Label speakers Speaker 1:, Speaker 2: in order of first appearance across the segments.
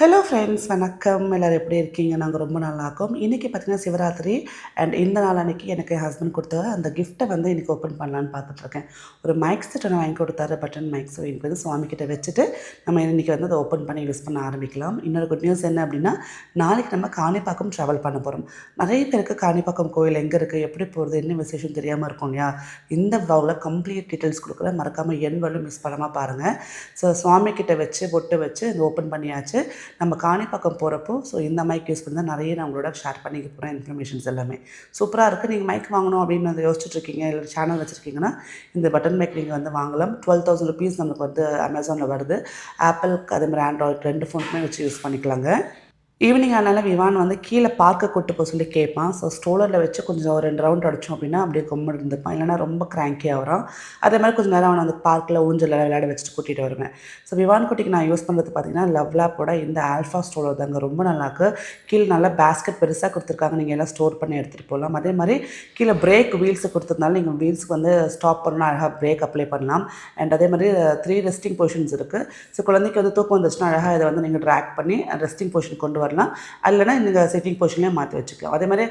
Speaker 1: Hello friends வணக்கம். எல்லோரும் எப்படி இருக்கீங்க? நாங்கள் ரொம்ப நல்லா இருக்கோம். இன்றைக்கி பார்த்தீங்கன்னா சிவராத்திரி. அண்ட் இந்த நாள் அன்றைக்கி எனக்கு ஹஸ்பண்ட் கொடுத்த அந்த கிஃப்ட்டை வந்து இன்றைக்கி ஓப்பன் பண்ணலான்னு பார்த்துட்ருக்கேன் ஒரு மைக் செட் ஒன்று வாங்கி கொடுத்தாரு. பட்டன் மைக் ஸோ எனக்கு வந்து சுவாமிக்கிட்ட வச்சுட்டு நம்ம இன்றைக்கி வந்து அதை ஓப்பன் பண்ணி யூஸ் பண்ண ஆரம்பிக்கலாம். இன்னொரு குட் நியூஸ் என்ன அப்படின்னா நாளைக்கு நம்ம காணிப்பாக்கம் ட்ராவல் பண்ண போகிறோம் நிறைய பேருக்கு காணிப்பாக்கம் கோயில் எங்கே இருக்குது எப்படி போகிறது என்ன விசேஷம் தெரியாமல் இருக்கும் இல்லையா? இந்த vlogல கம்ப்ளீட் டீட்டெயில்ஸ் கொடுக்குறேன் மறக்காமல் என் வரலும் மிஸ் பண்ணாமல் பாருங்கள் ஸோ சுவாமிக்கிட்ட வச்சு பொட்டு வச்சு இது ஓப்பன் பண்ணியாச்சு. நம்ம காணிப்பாக்கம் போகிறப்போ ஸோ இந்த மைக் யூஸ் பண்ணி தான் நிறைய நான் உங்களோட ஷேர் பண்ணிக்க போகிறேன் இன்ஃபர்மேஷன்ஸ் எல்லாமே. சூப்பராக இருக்குது நீங்கள் மைக் வாங்கணும் அப்படின்னு வந்து யோசிச்சுட்டு இல்லை சேனல் வச்சுருக்கீங்கன்னா இந்த பட்டன் மைக் நீங்கள் வந்து வாங்கலாம். டுவெல் தௌசண்ட் ருபீஸ் நமக்கு வந்து அமேசானில் வருது. ஆப்பிளுக்கு அதே மாதிரி ரெண்டு ஃபோனுமே வச்சு யூஸ் பண்ணிக்கலாங்க. ஈவினிங் ஆனாலும் விவான் வந்து கீழே பார்க்க கூட்டு போக சொல்லி கேட்பான். ஸோ ஸ்டோலரில் வச்சு கொஞ்சம் ஒரு ரெண்டு ரவுண்ட் அடித்தோம் அப்படின்னா அப்படியே கொம்பு இருந்துப்பான். இல்லைனா ரொம்ப கிராங்கி ஆகிறான். அதே மாதிரி கொஞ்சம் நேரம் அவனை அந்த பார்க்கில் ஊஞ்சல் விளையாட வச்சுட்டு கூட்டிகிட்டு வருவேன். ஸோ விவான் குட்டிக்கு நான் யூஸ் பண்ணுறது பார்த்தீங்கன்னா லவ் லேப்போட இந்த ஆல்ஃபா ஸ்ட்ரோலர் தாங்க. ரொம்ப நல்லாயிருக்கு கீழே நல்லா பேஸ்கெட் பெருசாக கொடுத்துருக்காங்க. நீங்கள் எல்லாம் ஸ்டோர் பண்ணி எடுத்துகிட்டு போகலாம். அதே மாதிரி கீழே பிரேக் வீல்ஸ் கொடுத்ததுனால நீங்கள் வீல்ஸ்க்கு வந்து ஸ்டாப் பண்ணணும் அழகாக பிரேக் அப்ளை பண்ணலாம். அண்ட் அதே மாதிரி த்ரீ ரெஸ்டிங் பொசிஷன்ஸ் இருக்குது ஸோ குழந்தைக்கு வந்து தூக்கம் வந்துச்சுன்னா அழகாக இதை வந்து நீங்கள் ட்ராக் பண்ணி ரெஸ்டிங் பொசிஷன் கொண்டு வரலாம். இல்லைனா நீங்கள் சிட்டிங் பொசிஷன்லேயே மாற்றி வச்சுக்கலாம். அதே மாதிரி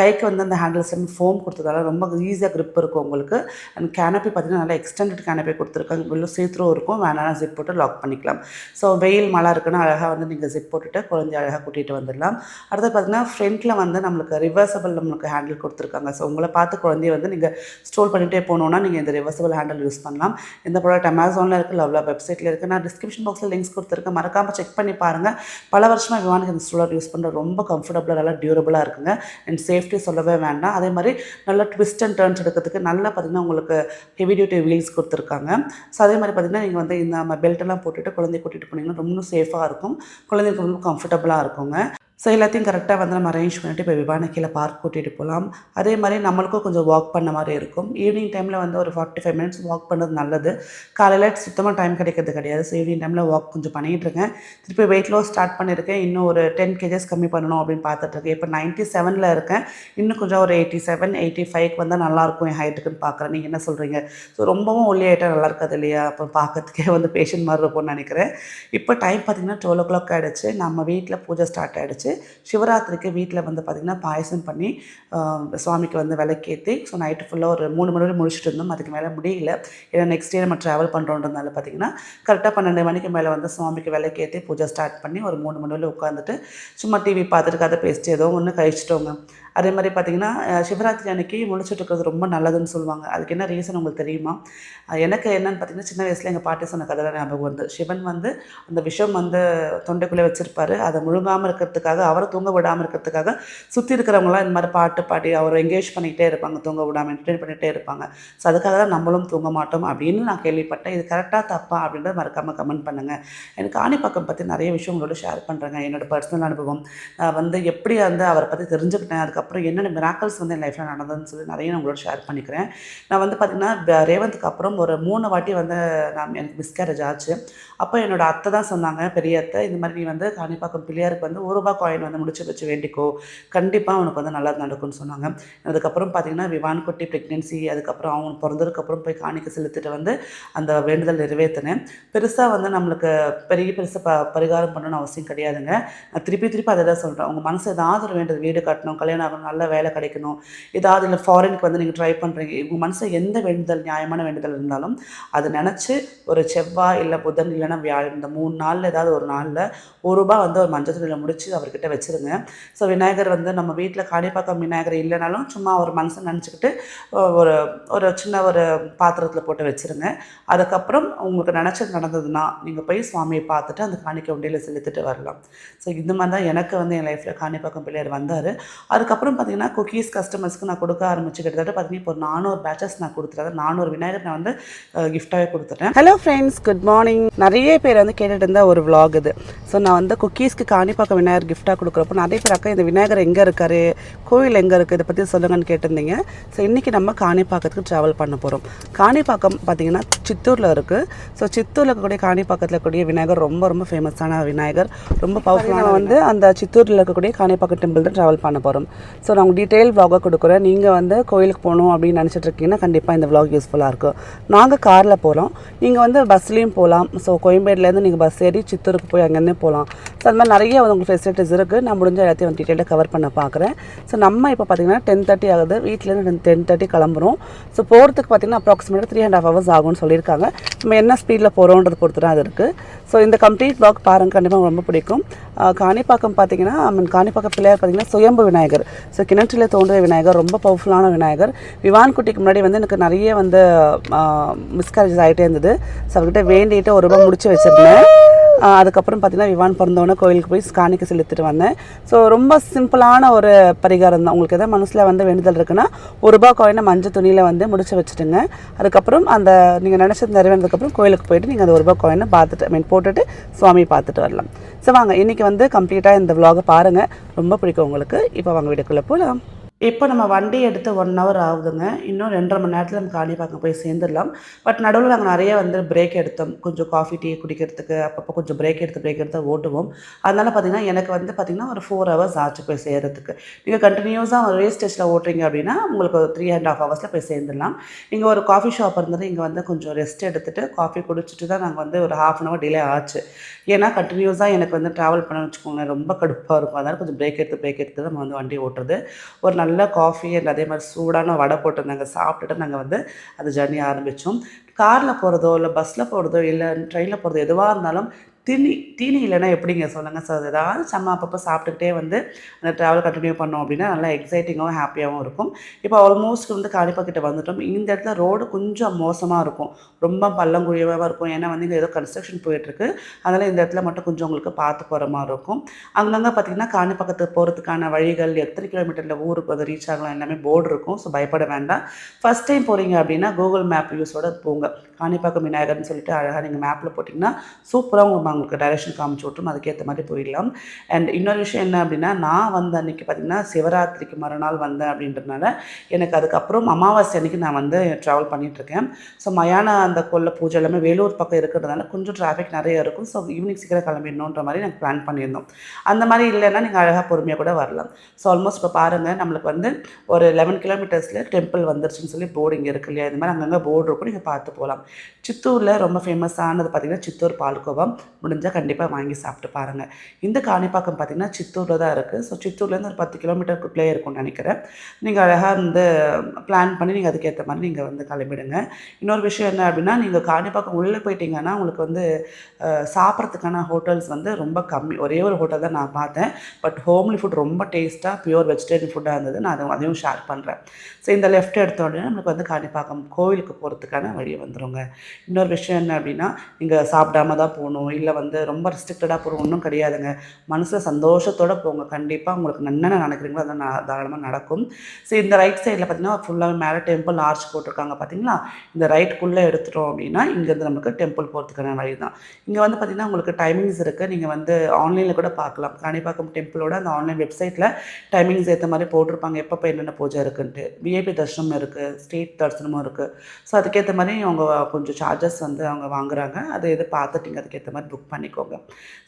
Speaker 1: கைக்கு வந்து அந்த ஹேண்டில்ஸ் வந்து ஃபோம் கொடுத்ததால ரொம்ப ஈஸியாக க்ரிப் இருக்கும் உங்களுக்கு. அண்ட் கேனப்பி பார்த்தீங்கன்னா நல்லா எக்ஸ்டெண்டட் கேனப்பி கொடுத்துருக்காங்க. உள்ள சீத்ரோ இருக்கும். வேணாலும் ஜிப் போட்டு லாக் பண்ணிக்கலாம். ஸோ வெயில் மழை இருக்குன்னா அழகாக வந்து நீங்கள் ஜிப் போட்டுட்டு குழந்தைய அழகாக கூட்டிகிட்டு வந்துடலாம். அடுத்து பார்த்தீங்கன்னா ஃப்ரண்ட்டில் வந்து நம்மளுக்கு ரிவர்சபிள் நம்மளுக்கு ஹேண்டில் கொடுத்துருக்காங்க. ஸோ உங்களை பார்த்து குழந்தைய வந்து நீங்கள் ஸ்டோர் பண்ணிகிட்டே போகணுன்னா நீங்கள் இந்த ரிவர்சபிள் ஹேண்டில் யூஸ் பண்ணலாம். இந்த ப்ராடக்ட் அமேசானில் இருக்குது லவ்லா வெப்சைட்டில் இருக்குது நான் டிஸ்கிரிப்ஷன் பாக்ஸில் லிங்க்ஸ் கொடுத்துருக்கேன். மறக்காமல் செக் பண்ணி பாருங்கள் பல வருஷமாக விவானுக்கு இன்ஸ்டாலர் யூஸ் பண்ணுற ரொம்ப கம்ஃபர்டபுளாக நல்லா டியூரபுளாக இருக்குங்க. அண்ட் சேஃப்டி சொல்லவே வேண்டாம். அதே மாதிரி நல்லா ட்விஸ்ட் அண்ட் டர்ன்ஸ் எடுக்கிறதுக்கு நல்லா பார்த்தீங்கன்னா உங்களுக்கு ஹெவி டியூட்டி வீல்ஸ் கொடுத்துருக்காங்க. ஸோ அதே மாதிரி பார்த்தீங்கன்னா நீங்கள் வந்து இந்த நம்ம போட்டுட்டு குழந்தைய கூட்டிகிட்டு போனீங்கன்னா ரொம்ப சேஃபாக இருக்கும். குழந்தைங்களுக்கு ரொம்ப கம்ஃபர்டபுளாக இருக்குங்க. ஸோ எல்லாத்தையும் கரெக்டாக வந்து நம்ம அரேஞ்ச் பண்ணிட்டு இப்போ விமான கீழே பார்க் கூட்டிகிட்டு போகலாம் அதே மாதிரி நம்மளுக்கும் கொஞ்சம் வாக் பண்ண மாதிரி இருக்கும். ஈவினிங் டைமில் வந்து ஒரு ஃபார்ட்டி ஃபைவ் மினிட்ஸ் வாக் பண்ணுறது நல்லது. காலையில் சுத்தமாக டைம் கிடைக்கிறது கிடையாது. ஸோ ஈவினிங் டைமில் வாக் கொஞ்சம் பண்ணிகிட்டு இருக்கேன். திருப்பி வெயிட் லாஸ் ஸ்டார்ட் பண்ணியிருக்கேன். இன்னும் ஒரு டென் கேஜஸ் கம்மி பண்ணணும் அப்படின்னு பார்த்துட்ருக்கேன் இப்போ நைன்ட்டி செவனில் இருக்கேன். இன்னும் கொஞ்சம் ஒரு எயிட்டி செவன் எயிட்டி ஃபைவ்க்கு வந்தால் நல்லாயிருக்கும் என் ஹைட்டுக்குன்னு பார்க்குறேன். நீங்கள் என்ன சொல்கிறீங்க ஸோ ரொம்பவும் ஒல்லி நல்லா இருக்காது இல்லையா? அப்போ பார்க்கறதுக்கே வந்து பேஷண்ட் மாதிரி இருக்கும்னு நினைக்கிறேன். இப்போ டைம் பார்த்தீங்கன்னா டுவெல் ஓ கிளாக் ஆகிடுச்சு நம்ம வீட்டில் பூஜை ஸ்டார்ட் ஆகிடுச்சு சிவராத்திரிக்கு வீட்டில் வந்து பார்த்திங்கன்னா பாயசம் பண்ணி சுவாமிக்கு வந்து விளக்கேற்றி ஸோ நைட்டு ஃபுல்லாக ஒரு மூணு மணி வரை முடிச்சுட்டு இருந்தோம். அதுக்கு மேலே முடியல. ஏன்னா நெக்ஸ்ட் டே நம்ம ட்ராவல் பண்ணுறோன்றதுனால பார்த்திங்கன்னா கரெக்டாக பன்னெண்டு மணிக்கு மேலே வந்து சுவாமிக்கு விளக்கேற்றி பூஜை ஸ்டார்ட் பண்ணி ஒரு மூணு மணி வரை உட்காந்துட்டு சும்மா டிவி பார்த்துட்டு கதை பேசிட்டு ஏதோ ஒன்று கழிச்சிட்டோங்க. அதே மாதிரி பார்த்திங்கன்னா சிவராத்திரி அன்னைக்கு முழிச்சிட்டு இருக்கிறது ரொம்ப நல்லதுன்னு சொல்லுவாங்க. அதுக்கு என்ன ரீசன் உங்களுக்கு தெரியுமா? எனக்கு என்னென்னு பார்த்தீங்கன்னா சின்ன வயசில் எங்கள் பாட்டி சொன்ன கதை ஞாபகம் வந்து சிவன் வந்து அந்த விஷம் வந்து தொண்டைக்குள்ளே வச்சுருப்பாரு. அதை முழுங்காமல் இருக்கிறதுக்காக அவரை தூங்க விடாமல் இருக்கிறதுக்காக சுற்றி இருக்கிறவங்களாம் இந்த மாதிரி பாட்டு பாடி அவரை எங்கேஜ் பண்ணிக்கிட்டே இருப்பாங்க. தூங்க விடாமல் என்டர்டெயின் பண்ணிகிட்டே இருப்பாங்க. ஸோ அதுக்காக தான் நம்மளும் தூங்க மாட்டோம் அப்படின்னு நான் கேள்விப்பட்டேன். இது கரெக்டாக தப்பா அப்படின்றத மறக்காமல் கமெண்ட் பண்ணுங்கள் எனக்கு ஆணிப்பக்கம் பற்றி நிறைய விஷயம் உங்களோட ஷேர் பண்ணுறேங்க என்னோட பர்சனல் அனுபவம். நான் வந்து எப்படி வந்து அவரை பற்றி தெரிஞ்சுக்கிட்டேன். அதுக்கப்புறம் என்னென்ன மிராக்கல்ஸ் வந்து என் லைஃப்பில் நடந்ததுன்னு சொல்லி நிறைய நான் உங்களோட ஷேர் பண்ணிக்கிறேன். நான் வந்து பார்த்திங்கன்னா ரேவந்துக்கு அப்புறம் ஒரு மூணு வாட்டி வந்து நான் எனக்கு மிஸ்கேரேஜ் ஆச்சு. அப்போ என்னோட அத்தை தான் சொன்னாங்க பெரிய அத்தை இந்த மாதிரி நீ வந்து காணிப்பாக்கம் பிள்ளையாருக்கு வந்து ஒரு ரூபா காயின் வந்து முடிச்சு வச்சு வேண்டிக்கோ. கண்டிப்பாக அவனுக்கு வந்து நல்லா நடக்கும்னு சொன்னாங்க. அதுக்கப்புறம் பார்த்தீங்கன்னா விவான் குட்டி ப்ரெக்னென்சி அதுக்கப்புறம் அவங்க பிறந்ததுக்கப்புறம் போய் காணிக்க செலுத்திட்டு வந்து அந்த வேண்டுதல் நிறைவேற்றினேன் பெருசாக வந்து நம்மளுக்கு பெரிய பெருசாக ப பரிகாரம் பண்ணணும்னு அவசியம் கிடையாதுங்க. நான் திருப்பி திருப்பி அதை தான் சொல்கிறேன் உங்கள் மனசு ஏதாவது ஒரு வேண்டுதல் வீடு கட்டணும் கல்யாணம் ஆகணும் நல்ல வேலை கிடைக்கணும் ஏதாவது இல்லை ஃபாரினுக்கு வந்து நீங்கள் ட்ரை பண்ணுறீங்க உங்கள் மனசு எந்த வேண்டுதல் நியாயமான வேண்டுதல் இருந்தாலும் அதை நினச்சி ஒரு செவ்வாய் இல்லை புதன் இல்லைன்னா வியாழன் இந்த மூணு நாளில் ஏதாவது ஒரு நாளில் ஒரு ரூபாய் வந்து ஒரு மஞ்சள் துணியில் முடிச்சு கிட்டே வச்சுருங்க. ஸோ விநாயகர் வந்து நம்ம வீட்டில் காணிப்பாக்கம் விநாயகர் இல்லைனாலும் சும்மா ஒரு மனசை நினச்சிக்கிட்டு ஒரு ஒரு சின்ன ஒரு பாத்திரத்தில் போட்டு வச்சுருங்க. அதுக்கப்புறம் உங்களுக்கு நினச்சது நடந்ததுன்னா நீங்கள் போய் சுவாமியை பார்த்துட்டு அந்த காணிக்கை உண்டியில் செலுத்திட்டு வரலாம். ஸோ இந்த மாதிரி தான் எனக்கு வந்து என் லைஃப்பில் காணிப்பாக்கம் பிள்ளையார் வந்தார். அதுக்கப்புறம் பார்த்தீங்கன்னா குக்கீஸ் கஸ்டமர்ஸ்க்கு நான் கொடுக்க ஆரம்பிச்சு கிட்டத்தட்ட பார்த்தீங்கன்னா இப்போ ஒரு நானூறு பேச்சஸ் நான் கொடுத்துருக்கேன் நானூறு விநாயகர் நான் வந்து கிஃப்டாகவே கொடுத்துட்டேன் ஹலோ ஃப்ரெண்ட்ஸ் குட் மார்னிங் நிறைய பேர் வந்து கேட்டுட்டு இருந்த ஒரு vlog இது. ஸோ நான் வந்து குக்கீஸ்க்கு காணிப்பாக்கம் விநாயகர் கிஃப்ட் கிஃப்ட்டாக கொடுக்குறப்போ நிறைய பேர் அக்கா இந்த விநாயகர் எங்கே இருக்காரு? கோயில் எங்கே இருக்குது இதை பற்றி சொல்லுங்கன்னு கேட்டிருந்தீங்க. ஸோ இன்றைக்கி நம்ம காணிப்பாக்கத்துக்கு ட்ராவல் பண்ண போகிறோம் காணிப்பாக்கம் பார்த்தீங்கன்னா சித்தூரில் இருக்குது ஸோ சித்தூரில் இருக்கக்கூடிய காணிப்பாக்கத்தில் இருக்கக்கூடிய விநாயகர் ரொம்ப ரொம்ப ஃபேமஸான விநாயகர். ரொம்ப பவர்ஃபுல்லான வந்து அந்த சித்தூரில் இருக்கக்கூடிய காணிப்பாக்கம் டெம்பிள் தான் ட்ராவல் பண்ண போகிறோம் ஸோ நான் உங்களுக்கு டீட்டெயில் vlog-ஆ கொடுக்குறேன். நீங்கள் வந்து கோயிலுக்கு போகணும் அப்படின்னு நினச்சிட்டு இருக்கீங்கன்னா கண்டிப்பாக இந்த vlog யூஸ்ஃபுல்லாக இருக்கும். நாங்கள் காரில் போகிறோம் நீங்கள் வந்து பஸ்லேயும் போகலாம் ஸோ கோயம்பேடுலேருந்து நீங்கள் பஸ் ஏறி சித்தூருக்கு போய் அங்கேருந்து போகலாம் ஸோ அது மாதிரி நிறைய உங்களுக்கு ஃபெசிலிட்டிஸ் இருக்குது நான் முடிஞ்ச எல்லாத்தையும் வந்து டீட்டெயிலாக கவர் பண்ண பார்க்குறேன் ஸோ நம்ம இப்போ பார்த்தீங்கன்னா டென் தேர்ட்டி ஆகுது. வீட்டிலேருந்து டென் தேர்ட்டி கிளம்புறோம். ஸோ போகிறதுக்கு பார்த்தீங்கன்னா அப்ராக்சிமேட்டாக த்ரீ அண்ட் ஹாஃப் ஹவர்ஸ் ஆகும்னு சொல்லியிருக்காங்க. நம்ம என்ன ஸ்பீடில் போகிறோன்றது பொறுத்து தான் அது இருக்குது ஸோ இந்த கம்ப்ளீட் பிளாக் பாருங்க. கண்டிப்பாக ரொம்ப பிடிக்கும். காணிப்பாக்கம் பார்த்தீங்கன்னா ஐ மீன் காணிப்பாக்கம் பிள்ளையார் பார்த்தீங்கன்னா சுயம்பு விநாயகர். ஸோ கிணற்றில் தோன்றிய விநாயகர் ரொம்ப பவர்ஃபுல்லான விநாயகர். விவான் குட்டிக்கு முன்னாடி வந்து எனக்கு நிறைய வந்து மிஸ்கரேஜஸ் ஆகிட்டே இருந்தது. ஸோ அவர்கிட்ட வேண்டிகிட்டு ஒரு ரூபாய் முடிச்சு வச்சுருந்தேன். அதுக்கப்புறம் பார்த்திங்கன்னா விவான் பிறந்தவொடனே கோயிலுக்கு போய் காணிக்க செலுத்திட்டு வந்தேன். ஸோ ரொம்ப சிம்பிளான ஒரு பரிகாரம் தான். உங்களுக்கு எதாவது மனசில் வந்து வேண்டுதல் இருக்குன்னா ஒரு ரூபா காயினை மஞ்சள் துணியில் வந்து முடிச்சு வச்சுட்டுங்க. அதுக்கப்புறம் அந்த நீங்கள் நினச்சது நிறைவேறதுக்கப்புறம் கோயிலுக்கு போயிட்டு நீங்கள் அந்த ஒரு ரூபா காயினை பார்த்துட்டு ஐ மீன் போட்டுட்டு சுவாமி பார்த்துட்டு வரலாம். ஸோ வாங்க இன்றைக்கி வந்து கம்ப்ளீட்டாக இந்த விலாகை பாருங்கள் ரொம்ப பிடிக்கும் உங்களுக்கு. இப்போ வாங்க வீடுக்குள்ளே போகலாம் இப்போ நம்ம வண்டி எடுத்து ஒன் ஹவர் ஆகுதுங்க. இன்னும் ரெண்டரை மணி நேரத்தில் நம்ம காணிப்பாக்கம் போய் சேர்ந்துடலாம். பட் நடுவில் நாங்கள் நிறைய வந்து பிரேக் எடுத்தோம். கொஞ்சம் காஃபி டீ குடிக்கிறதுக்கு அப்பப்போ கொஞ்சம் பிரேக் எடுத்து பிரேக் எடுத்து ஓட்டுவோம். அதனால் பார்த்தீங்கன்னா எனக்கு வந்து பார்த்திங்கன்னா ஒரு ஃபோர் ஹவர்ஸ் ஆச்சு போய் சேர்கிறதுக்கு நீங்கள் கண்டினியூஸாக ஒரு ரேஸ் ஸ்டேஜில் ஓட்டுறீங்க அப்படின்னா உங்களுக்கு ஒரு த்ரீ அண்ட் ஹாஃப் ஹவர்ஸில் போய் சேர்ந்துடலாம். இங்கே ஒரு காஃபி ஷாப் இருந்தது இங்கே வந்து கொஞ்சம் ரெஸ்ட் எடுத்துகிட்டு காஃபி குடிச்சிட்டு தான் நாங்கள் வந்து ஒரு ஹாஃப் அன் ஹவர் டிலே ஆச்சு. ஏன்னா கண்டினியூஸாக எனக்கு வந்து ட்ராவல் பண்ண வச்சுக்கோங்களேன் ரொம்ப கடுப்பாக இருக்கும். அதனால் கொஞ்சம் பிரேக் எடுத்து பிரேக் எடுத்து நம்ம வந்து வண்டி ஓட்டுறது. ஒரு நல்ல காஃபி அண்ட் அதே மாதிரி சூடான வடை போட்டு நாங்கள் சாப்பிட்டுட்டு நாங்கள் வந்து அந்த ஜர்னி ஆரம்பித்தோம் காரில் போகிறதோ இல்லை பஸ்ஸில் போகிறதோ இல்லை ட்ரெயினில் போகிறதோ எதுவாக இருந்தாலும் தீனி தீனி இல்லைன்னா எப்படிங்க? சொல்லுங்கள் சார் ஏதாவது செம்ம அப்பப்போ சாப்பிட்டுக்கிட்டே வந்து அந்த ட்ராவல் கண்டினியூ பண்ணோம் அப்படின்னா நல்லா எக்ஸைட்டிங்காகவும் ஹாப்பியாகவும் இருக்கும். இப்போ ஆல்மோஸ்ட் வந்து காணிப்பாக்கிட்ட வந்துட்டோம். இந்த இடத்துல ரோடு கொஞ்சம் மோசமாக இருக்கும். ரொம்ப பள்ளங்குழியவாக இருக்கும். ஏன்னா வந்து இங்கே ஏதோ கன்ஸ்ட்ரக்ஷன் போயிட்டுருக்கு. அதனால் இந்த இடத்துல மட்டும் கொஞ்சம் உங்களுக்கு பார்த்து போகிற மாதிரி இருக்கும். அங்கங்கே பார்த்தீங்கன்னா காணிப்பாக்கத்துக்கு போகிறதுக்கான வழிகள் எத்தனை கிலோமீட்டரில் ஊருக்கு வந்து ரீச் ஆகலாம் எல்லாமே போர்டு இருக்கும். ஸோ பயப்பட வேண்டாம். ஃபஸ்ட் டைம் போகிறீங்க அப்படின்னா கூகுள் மேப் யூஸோட போங்க. காணிப்பாக்கம் விநாயகர்னு சொல்லிட்டு அழகாக நீங்கள் மேப்பில் போட்டிங்கன்னா சூப்பராக உங்களுக்கு அவங்களுக்கு டைரக்ஷன் காமிச்சு விட்ரும் அதுக்கேற்ற மாதிரி போயிடலாம். அண்ட் இன்னொரு விஷயம் என்ன அப்படின்னா நான் வந்த அன்றைக்கி பார்த்திங்கன்னா சிவராத்திரிக்கு மறுநாள் வந்தேன் அப்படின்றதுனால எனக்கு அதுக்கப்புறம் அமாவாசை அன்னைக்கு நான் வந்து ட்ராவல் பண்ணிகிட்ருக்கேன் ஸோ மயான அந்த கொல்ல பூஜை எல்லாமே வேலூர் பக்கம் இருக்கிறதுனால கொஞ்சம் டிராஃபிக் நிறைய இருக்கும். ஸோ ஈவினிங் சீக்கிரம் கிளம்பிடணுன்ற மாதிரி நாங்கள் பிளான் பண்ணியிருந்தோம். அந்த மாதிரி இல்லைன்னா நீங்கள் அழகாக பொறுமையாக கூட வரலாம். ஸோ ஆல்மோஸ்ட் இப்போ பாருங்கள் நம்மளுக்கு வந்து ஒரு லெவன் கிலோமீட்டர்ஸில் டெம்பிள் வந்துருச்சுன்னு சொல்லி போர்டு இங்கே இருக்கு இல்லையா? இது மாதிரி அங்கங்கே போர்டு இருக்கும். நீங்கள் பார்த்து போகலாம். சித்தூரில் ரொம்ப ஃபேமஸானது பார்த்திங்கன்னா சித்தூர் பால்கோவா முடிஞ்சால் கண்டிப்பாக வாங்கி சாப்பிட்டு பாருங்கள் இந்த காணிப்பாக்கம் பார்த்திங்கன்னா சித்தூரில் தான் இருக்குது ஸோ சித்தூர்லேருந்து ஒரு பத்து கிலோமீட்டருக்குள்ளே இருக்கும்னு நினைக்கிறேன். நீங்கள் அழகாக வந்து பிளான் பண்ணி நீங்கள் அதுக்கேற்ற மாதிரி நீங்கள் வந்து கிளம்பிடுங்க. இன்னொரு விஷயம் என்ன அப்படின்னா நீங்கள் காணிப்பாக்கம் உள்ளே போயிட்டீங்கன்னா உங்களுக்கு வந்து சாப்பிட்றதுக்கான ஹோட்டல்ஸ் வந்து ரொம்ப கம்மி. ஒரே ஒரு ஹோட்டல் தான் நான் பார்த்தேன். பட் ஹோம்லி ஃபுட் ரொம்ப டேஸ்ட்டாக பியூர் வெஜிடேரியன் ஃபுட்டாக இருந்தது. நான் அதை அதையும் ஷேர் பண்ணுறேன் ஸோ இந்த லெஃப்ட் எடுத்த உடனே நம்மளுக்கு வந்து காணிப்பாக்கம் கோவிலுக்கு போகிறதுக்கான வழி வந்துருங்க. இன்னொரு விஷயம் என்ன அப்படின்னா நீங்கள் சாப்பிடாம தான் போகணும். இல்லை வந்து ரொம்ப ரெஸ்ட்ரிக்டடாக போகிற ஒன்றும் கிடையாதுங்க. மனசில் சந்தோஷத்தோட போங்க. கண்டிப்பாக உங்களுக்கு என்னென்ன நினைக்கிறீங்களோ அதை தாராளமாக நடக்கும். ஸோ இந்த ரைட் சைடில் பார்த்தீங்கன்னா ஃபுல்லாக மேலே டெம்பிள் ஆர்ச் போட்டிருக்காங்க பார்த்தீங்களா இந்த ரைட்டுக்குள்ளே எடுத்துட்டோம் அப்படின்னா இங்கேருந்து நமக்கு டெம்பிள் போகிறதுக்கான வழி தான். இங்கே வந்து பார்த்தீங்கன்னா உங்களுக்கு டைமிங்ஸ் இருக்குது நீங்கள் வந்து ஆன்லைனில் கூட பார்க்கலாம் காணிப்பாக்கம் டெம்பிளோட அந்த ஆன்லைன் வெப்சைட்டில் டைமிங்ஸ் ஏற்ற மாதிரி போட்டிருப்பாங்க. எப்பப்போ என்னென்ன பூஜை இருக்குன்ட்டு. விஐபி தரிசனம் இருக்குது ஸ்டேட் தரிசனமும் இருக்குது ஸோ அதுக்கேற்ற மாதிரி அவங்க கொஞ்சம் சார்ஜஸ் வந்து அவங்க வாங்குறாங்க. அதை எது பார்த்துட்டிங்க அதுக்கேற்ற மாதிரி புக் புக் பண்ணிக்கோங்க.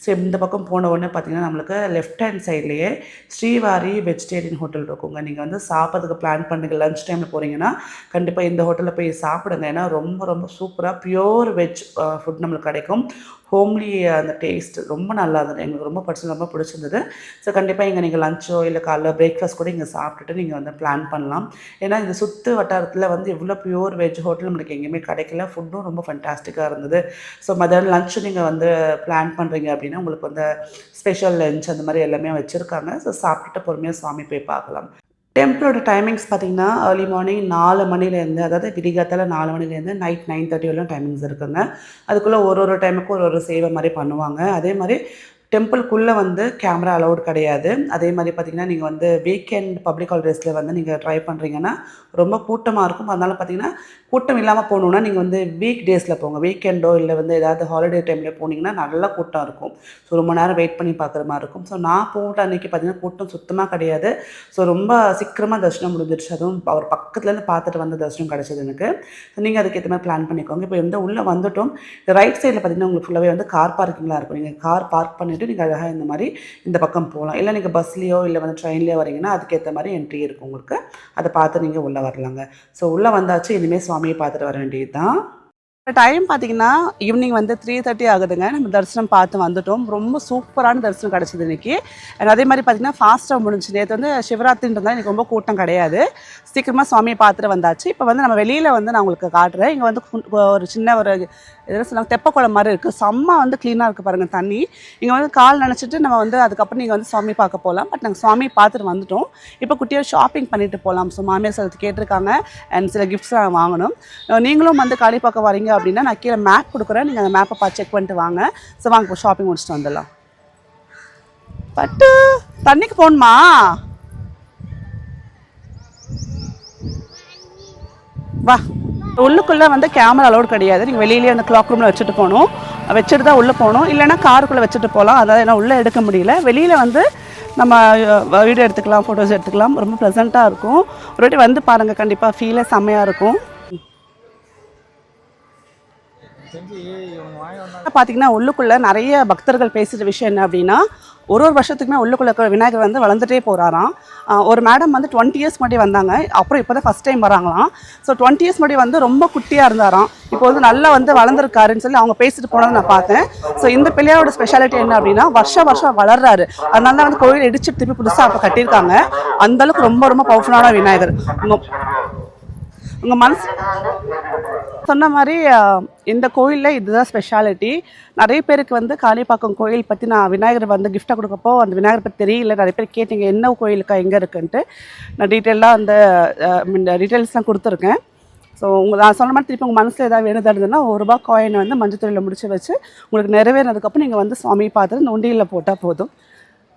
Speaker 1: ஸோ இந்த பக்கம் போன உடனே பார்த்தீங்கன்னா நம்மளுக்கு லெஃப்ட் ஹேண்ட் சைட்லேயே ஸ்ரீவாரி வெஜிடேரியன் ஹோட்டல் இருக்குங்க. நீங்கள் வந்து சாப்பிட்றதுக்கு பிளான் பண்ணுங்க. லஞ்ச் டைமில் போகிறீங்கன்னா கண்டிப்பாக இந்த ஹோட்டலில் போய் சாப்பிடுங்க. ஏன்னா ரொம்ப ரொம்ப சூப்பராக பியோர் வெஜ் ஃபுட் நம்மளுக்கு கிடைக்கும். ஹோம்லி அந்த டேஸ்ட் ரொம்ப நல்லா இருந்தது. எங்களுக்கு ரொம்ப பிடிச்சது ரொம்ப பிடிச்சிருந்தது. ஸோ கண்டிப்பாக இங்கே நீங்கள் லஞ்சோ இல்லை காலைல பிரேக்ஃபாஸ்ட் கூட இங்கே சாப்பிட்டுட்டு நீங்கள் வந்து பிளான் பண்ணலாம். ஏன்னா இந்த சுற்று வட்டாரத்தில் வந்து எவ்வளோ பியூர் வெஜ் ஹோட்டல் நம்மளுக்கு எங்கேயுமே கிடைக்கல. ஃபுட்டும் ரொம்ப ஃபண்டாஸ்டிக்காக இருந்தது. ஸோ மதியானம் லஞ்சு நீங்கள் வந்து பிளான் பண்ணுறீங்க அப்படின்னா உங்களுக்கு வந்து ஸ்பெஷல் லஞ்ச் அந்த மாதிரி எல்லாமே வச்சுருக்காங்க. ஸோ சாப்பிட்டுட்டு பொறுமையாக சுவாமி போய் பார்க்கலாம். டெம்பிளோட டைமிங்ஸ் பார்த்தீங்கன்னா ஏர்லி மார்னிங் நாலு மணிலேருந்து அதாவது விடிகாத்தால நாலு மணிலேருந்து நைட் நைன் தேர்ட்டி வரலாம் டைமிங்ஸ் இருக்குங்க. அதுக்குள்ளே ஒரு ஒரு டைமுக்கும் ஒரு ஒரு சேவை மாதிரி பண்ணுவாங்க. அதே மாதிரி டெம்பிள்குள்ளே வந்து கேமரா அலௌட் கிடையாது. அதே மாதிரி பார்த்தீங்கன்னா நீங்கள் வந்து வீக்கெண்ட் பப்ளிக் ஹாலிடேஸில் வந்து நீங்கள் ட்ரை பண்ணுறீங்கன்னா ரொம்ப கூட்டமாக இருக்கும். அதனால் பார்த்தீங்கன்னா கூட்டம் இல்லாமல் போகணுன்னா நீங்கள் வந்து வீக் டேஸில் போங்க. வீக்கெண்டோ இல்லை வந்து ஏதாவது ஹாலிடே டைமில் போனீங்கன்னா நல்லா கூட்டம் இருக்கும். ஸோ ரொம்ப நேரம் வெயிட் பண்ணி பார்க்குற மாதிரி இருக்கும். ஸோ நான் போட்ட அன்றைக்கி பார்த்தீங்கன்னா கூட்டம் சுத்தமாக கிடையாது. ஸோ ரொம்ப சீக்கிரமாக தரிசனம் முடிஞ்சிருச்சு. அதுவும் அவர் பக்கத்துலேருந்து பார்த்துட்டு வந்த தரிசனம் கிடச்சிது எனக்கு. ஸோ நீங்கள் அதுக்கேற்ற மாதிரி பிளான் பண்ணிக்கோங்க. இப்போ வந்து உள்ளே வந்துட்டோம் ரைட் சைடில் பார்த்தீங்கன்னா உங்களுக்கு ஃபுல்லாகவே வந்து கார் பார்க்கிங்லாம் இருக்கும். நீங்கள் கார் பார்க் பண்ணிவிட்டு நீங்கள் அழகாக இந்த மாதிரி இந்த பக்கம் போகலாம். இல்லை நீங்கள் பஸ்லேயோ இல்லை வந்து ட்ரெயின்லேயோ வரீங்கன்னா அதுக்கேற்ற மாதிரி என்ட்ரி இருக்கும் உங்களுக்கு. அதை பார்த்து நீங்கள் உள்ளே வரலாங்க. ஸோ உள்ளே வந்தாச்சு. இனிமேல் சுவாமியை பார்த்துட்டு வர வேண்டியது தான் டைம் பார்த்தீங்கன்னா ஈவினிங் வந்து த்ரீ தேர்ட்டி ஆகுதுங்க. நம்ம தரிசனம் பார்த்து வந்துட்டோம். ரொம்ப சூப்பரான தரிசனம் கிடச்சிது இன்னைக்கு. அதே மாதிரி பார்த்தீங்கன்னா ஃபாஸ்ட்டாக முடிஞ்சு நேற்று வந்து சிவராத்திரின்றதால் எனக்கு ரொம்ப கூட்டம் கிடையாது. சீக்கிரமாக சுவாமியை பார்த்துட்டு வந்தாச்சு. இப்போ வந்து நம்ம வெளியில் வந்து நான் உங்களுக்கு காட்டுறேன். இங்கே வந்து ஒரு சின்ன ஒரு எதாவது சொல்லுவாங்க தெப்பக்குளம் மாதிரி இருக்குது செம்ம வந்து க்ளீனாக இருக்குது பாருங்கள் தண்ணி. இங்கே வந்து கால் நினச்சிட்டு நம்ம வந்து அதுக்கப்புறம் நீங்கள் வந்து சுவாமி பார்க்க போகலாம் பட் நாங்கள் சுவாமி பார்த்துட்டு வந்துட்டோம். இப்போ குட்டியாக ஷாப்பிங் பண்ணிட்டு போகலாம் ஸோ மாமியார் சிலத்து கேட்டிருக்காங்க. அண்ட் சில கிஃப்ட்ஸ்லாம் வாங்கணும். நீங்களும் வந்து காளி பார்க்க வரீங்க அப்படின்னா நான் கீழே மேப் கொடுக்குறேன். நீங்கள் அந்த மேப்பை பார்த்து செக் பண்ணிட்டு வாங்க. ஸோ வாங்க ஷாப்பிங் முடிச்சுட்டு வந்துடலாம். பட்டு தண்ணிக்கு போகணுமா? வா. உள்ளுக்குள்ளே வந்து கேமரா அலோட் கிடையாது. நீங்கள் வெளியிலேயே அந்த கிளாக் ரூமில் வச்சுட்டு போகணும். வச்சுட்டு தான் உள்ளே போகணும். இல்லைன்னா காருக்குள்ளே வச்சுட்டு போகலாம். அதாவது என்ன உள்ளே எடுக்க முடியல. வெளியில் வந்து நம்ம வீடியோ எடுத்துக்கலாம் ஃபோட்டோஸ் எடுத்துக்கலாம். ரொம்ப ப்ளசண்ட்டாக இருக்கும். ஒரு வாட்டி வந்து பாருங்கள் கண்டிப்பாக ஃபீலே செம்மையாக இருக்கும்
Speaker 2: செஞ்சு இவங்க வாங்கி வந்தா
Speaker 1: பார்த்தீங்கன்னா உள்ளுக்குள்ளே நிறைய பக்தர்கள் பேசுகிற விஷயம் என்ன அப்படின்னா ஒரு ஒரு வருஷத்துக்குமே உள்ளுக்குள்ள இருக்கிற விநாயகர் வந்து வளர்ந்துட்டே போகிறாராம் ஒரு மேடம் வந்து டுவெண்ட்டி இயர்ஸ் முன்னாடி வந்தாங்க. அப்புறம் இப்போ தான் ஃபஸ்ட் டைம் வராங்களாம். ஸோ டுவெண்ட்டி இயர்ஸ் முன்னாடி வந்து ரொம்ப குட்டியாக இருந்தாராம். இப்போ வந்து நல்லா வந்து வளர்ந்துருக்காருன்னு சொல்லி அவங்க பேசிட்டு போனதை நான் பார்த்தேன். ஸோ இந்த பிள்ளையாரோட ஸ்பெஷாலிட்டி என்ன அப்படின்னா வருஷம் வருஷம் வளர்றாரு. அதனால தான் வந்து கோயில் இடிச்சு திருப்பி புதுசாக அப்போ கட்டியிருக்காங்க. அந்தளவுக்கு ரொம்ப ரொம்ப பவர்ஃபுல்லான விநாயகர். உங்கள் உங்கள் மனசு சொன்ன மாதிரி இந்த கோயிலில் இதுதான் ஸ்பெஷாலிட்டி நிறைய பேருக்கு வந்து காளிப்பாக்கம் கோயில் பற்றி நான் விநாயகர் வந்து கிஃப்டாக கொடுக்கப்போ அந்த விநாயகர் பற்றி தெரியல. நிறைய பேர் கேட்டீங்க என்ன கோயிலுக்கா எங்கே இருக்குன்ட்டு? நான் டீட்டெயிலாக அந்த இந்த டீட்டெயில்ஸ்லாம் கொடுத்துருக்கேன். ஸோ உங்கள் நான் சொன்ன மாதிரி திருப்பி உங்கள் மனசில் ஏதாவது வேணுதாக இருந்ததுன்னா ஒரு ரூபா காயின் வந்து மஞ்சள் துறையில் முடிச்சு வச்சு உங்களுக்கு நிறைவேறினதுக்கப்புறம் நீங்கள் வந்து சுவாமி பார்த்துட்டு நொண்டியில் போட்டால் போதும்.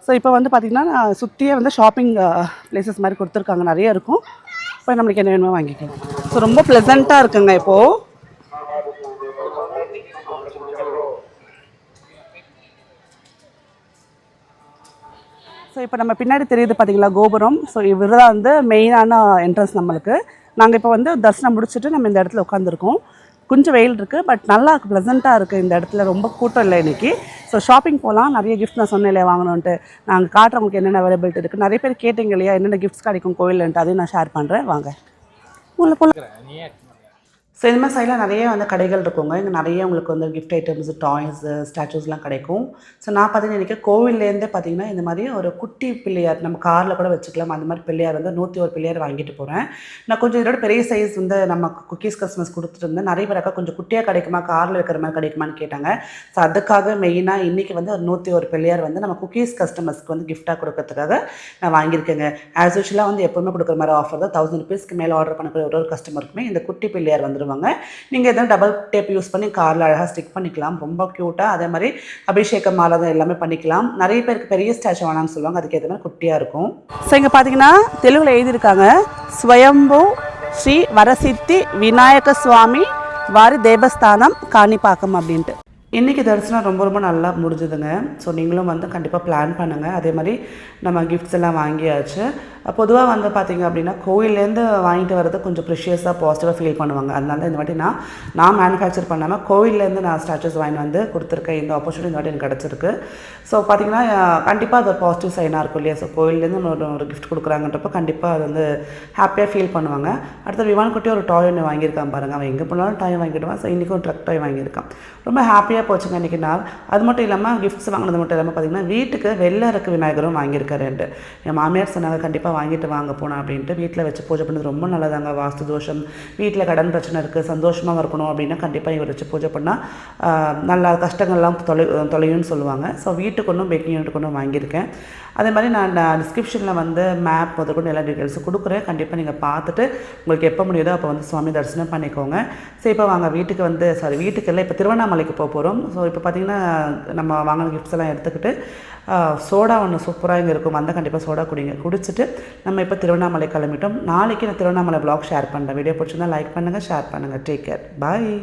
Speaker 1: ஸோ இப்போ வந்து பார்த்திங்கன்னா நான் சுற்றியே வந்து ஷாப்பிங் பிளேசஸ் மாதிரி கொடுத்துருக்காங்க. நிறைய இருக்கும். இப்போ நம்மளுக்கு என்ன வேணுமோ வாங்கிக்கலாம். ஸோ ரொம்ப ப்ளசண்ட்டாக இருக்குங்க இப்போது ஸோ இப்போ நம்ம பின்னாடி தெரியுது பார்த்தீங்களா கோபுரம். ஸோ இவர் தான் வந்து மெயினான என்ட்ரன்ஸ் நம்மளுக்கு. நாங்கள் இப்போ வந்து தரிசனம் முடிச்சுட்டு நம்ம இந்த இடத்துல உட்காந்துருக்கோம் கொஞ்சம் வெயில் இருக்குது பட் நல்லா ப்ளசண்ட்டாக இருக்குது இந்த இடத்துல. ரொம்ப கூட்டம் இல்லை இன்னைக்கு. ஸோ ஷாப்பிங் போகலாம் நிறைய கிஃப்ட் நான் சொன்னேன் இல்லையா வாங்கணுன்ட்டு நாங்கள் காட்டுறவங்களுக்கு என்னென்ன அவைலபிலிட்டி இருக்குது நிறைய பேர் கேட்டிங்க இல்லையா என்னென்ன கிஃப்ட்ஸ் கிடைக்கும் கோயில்ன்ட்டு அதையும் நான் ஷேர் பண்ணுறேன் வாங்க. உள்ள போல
Speaker 2: இருக்கிறேன் நீ ஏன்
Speaker 1: ஸோ இந்த மாதிரி சைடில் நிறைய வந்து கடைகள் இருக்குங்க. இங்கே நிறைய உங்களுக்கு வந்து கிஃப்ட் ஐட்டம்ஸ் டாய்ஸ் ஸ்டாச்சூஸ்லாம் கிடைக்கும். ஸோ நான் பார்த்தீங்கன்னா இன்றைக்கி கோவில்லேருந்தே பார்த்தீங்கன்னா இந்த மாதிரி ஒரு குட்டி பிள்ளையார் நம்ம காரில் கூட வச்சுக்கலாம். அந்த மாதிரி பிள்ளையார் வந்து நூற்றி ஒரு பிள்ளையார் வாங்கிட்டு போகிறேன் நான் கொஞ்சம் இதோட பெரிய சைஸ் வந்து நம்ம குக்கீஸ் கஸ்டமர்ஸ் கொடுத்துட்டு இருந்தேன் நிறைய பேராக்கா கொஞ்சம் குட்டியாக கிடைக்குமா? காரில் இருக்கிற மாதிரி கிடைக்குமான்னு கேட்டாங்க. ஸோ அதுக்காக மெயினாக இன்றைக்கி வந்து ஒரு நூற்றி ஒரு பிள்ளையார் வந்து நம்ம குக்கீஸ் கஸ்டமர்ஸ்க்கு வந்து கிஃப்ட்டாக கொடுக்கறதுக்காக நான் வாங்கியிருக்கேங்க. ஆஸ் யூஷுவலாக வந்து எப்போவுமே கொடுக்குற மாதிரி ஆஃபர் தான். தௌசண்ட் ருபீஸ்க்கு மேலே ஆர்டர் பண்ணக்கூடிய ஒரு ஒரு கஸ்டமருக்குமே இந்த குட்டி பிள்ளையார் வந்துருவாங்க நீங்கள் எதுவும் டபுள் டேப் யூஸ் பண்ணி காரில் அழகாக ஸ்டிக் பண்ணிக்கலாம். ரொம்ப க்யூட்டாக அதே மாதிரி அபிஷேக மாலை எல்லாமே பண்ணிக்கலாம். நிறைய பேருக்கு பெரிய ஸ்டாச்சு வேணாம்னு சொல்லுவாங்க. அதுக்கு ஏற்ற மாதிரி குட்டியாக இருக்கும். ஸோ இங்கே பார்த்தீங்கன்னா தெலுங்கில் எழுதியிருக்காங்க. ஸ்வயம்பு ஸ்ரீ வரசித்தி விநாயக சுவாமி வாரி தேவஸ்தானம் காணிப்பாக்கம் அப்படின்ட்டு. இன்றைக்கி தரிசனம் ரொம்ப ரொம்ப நல்லா முடிஞ்சுதுங்க. ஸோ நீங்களும் வந்து கண்டிப்பாக பிளான் பண்ணுங்கள் அதே மாதிரி நம்ம கிஃப்ட்ஸ் எல்லாம் வாங்கியாச்சு. பொதுவாக வந்து பார்த்தீங்க அப்படின்னா கோயிலேருந்து வாங்கிட்டு வரது கொஞ்சம் ப்ரிஷியஸாக பாசிட்டிவாக ஃபீல் பண்ணுவாங்க. அதனால இந்த வாட்டி நான் நான் மேனுஃபேக்சர் பண்ணாமல் கோவில்லேருந்து நான் ஸ்டாச்சஸ் வாங்கிட்டு வந்து கொடுத்துருக்கேன். இந்த ஆப்பர்ச்சுனிட்டி இந்த வாட்டி எனக்கு கிடச்சிருக்கு. ஸோ பார்த்தீங்கன்னா கண்டிப்பாக அது ஒரு பாசிட்டிவ் சைனாக இருக்கும் இல்லையா? ஸோ கோயிலேருந்து ஒரு ஒரு கிஃப்ட் கொடுக்குறாங்கன்றப்ப கண்டிப்பாக அது வந்து ஹாப்பியாக ஃபீல் பண்ணுவாங்க. அடுத்த விவான் குட்டி ஒரு டாய் ஒன்று வாங்கியிருக்கான் பாருங்கள் அவன் எங்கே போனாலும் டாய் வாங்கிடுவான். ஸோ இன்றைக்கும் ட்ரக் டாய் வாங்கியிருக்கான். ரொம்ப ஹாப்பியாக போச்சுங்க இன்றைக்கி நாள். அது மட்டும் இல்லாமல் கிஃப்ட்ஸ் வாங்கினது மட்டும் இல்லாமல் பார்த்தீங்கன்னா வீட்டுக்கு வெள்ளை இருக்கு விநாயகரும் வாங்கியிருக்காரு என் மாமியார் சொன்னாங்க கண்டிப்பாக வாங்கிட்டு வாங்க போனோம் அப்படின்ட்டு வீட்டில் வச்சு பூஜை பண்ணது ரொம்ப நல்லதாங்க. வாஸ்து தோஷம் வீட்டில் கடன் பிரச்சனை இருக்குது சந்தோஷமாக இருக்கணும் அப்படின்னா கண்டிப்பாக இவர் வச்சு பூஜை பண்ணால் நல்லா கஷ்டங்கள்லாம் தொலை தொலையும்னு சொல்லுவாங்க. ஸோ வீட்டுக்கு ஒன்றும் பேக்கிங் யூனிட் ஒன்றும் வாங்கியிருக்கேன். அதே மாதிரி நான் டிஸ்கிரிப்ஷனில் வந்து மேப் முதற்கொண்டு எல்லா டீட்டெயில்ஸும் கொடுக்குறேன். கண்டிப்பாக நீங்கள் பார்த்துட்டு உங்களுக்கு எப்போ முடியுதோ அப்போ வந்து சுவாமி தரிசனம் பண்ணிக்கோங்க. சரி இப்போ வாங்க வீட்டுக்கு வந்து சாரி வீட்டுக்கு இல்லை இப்போ திருவண்ணாமலைக்கு போக போகிறோம் ஸோ இப்போ பார்த்தீங்கன்னா நம்ம வாங்கின கிஃப்ட்ஸ் எல்லாம் எடுத்துக்கிட்டு சோடா ஒன்று சூப்பராக இங்கே இருக்கும். வந்தால் கண்டிப்பாக சோடா குடிங்க குடிச்சிட்டு நம்ம இப்போ திருவண்ணாமலை கிளம்பிட்டோம். நாளைக்கு நான் திருவண்ணாமலை ப்ளாக் ஷேர் பண்ணுறேன் வீடியோ பிடிச்சிருந்தா லைக் பண்ணுங்கள் ஷேர் பண்ணுங்கள் டேக் கேர் பாய்